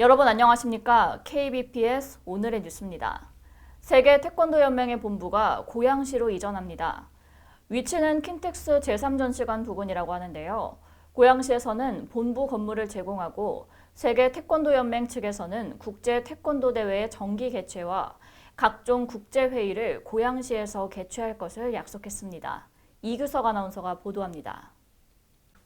여러분 안녕하십니까? KBPS 오늘의 뉴스입니다. 세계 태권도 연맹의 본부가 고양시로 이전합니다. 위치는 킨텍스 제3전시관 부근이라고 하는데요. 고양시에서는 본부 건물을 제공하고 세계 태권도 연맹 측에서는 국제 태권도 대회의 정기 개최와 각종 국제 회의를 고양시에서 개최할 것을 약속했습니다. 이규석 아나운서가 보도합니다.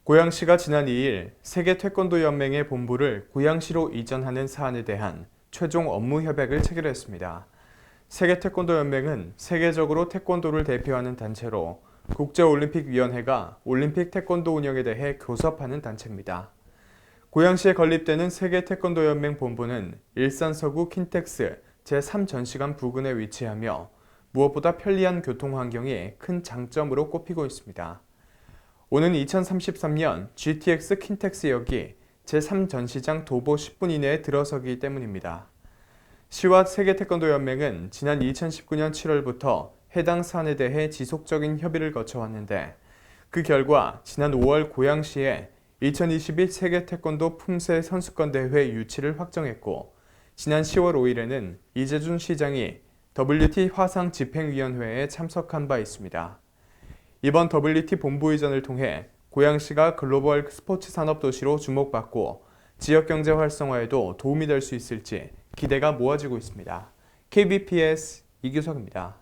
고양시가 지난 2일 세계 태권도 연맹의 본부를 고양시로 이전하는 사안에 대한 최종 업무 협약을 체결했습니다. 세계 태권도 연맹은 세계적으로 태권도를 대표하는 단체로 국제올림픽위원회가 올림픽 태권도 운영에 대해 교섭하는 단체입니다. 고양시에 건립되는 세계 태권도 연맹 본부는 일산 서구 킨텍스 제3전시관 부근에 위치하며 무엇보다 편리한 교통 환경이 큰 장점으로 꼽히고 있습니다. 오는 2033년 GTX 킨텍스역이 제3전시장 도보 10분 이내에 들어서기 때문입니다. 시와 세계 태권도 연맹은 지난 2019년 7월부터 해당 사안에 대해 지속적인 협의를 거쳐왔는데 그 결과 지난 5월 고양시에 2021 세계 태권도 품새 선수권 대회 유치를 확정했고 지난 10월 5일에는 이재준 시장이 WT 화상 집행위원회에 참석한 바 있습니다. 이번 WT 본부 이전을 통해 고양시가 글로벌 스포츠 산업 도시로 주목받고 지역 경제 활성화에도 도움이 될 수 있을지 기대가 모아지고 있습니다. KBPS 이규석입니다.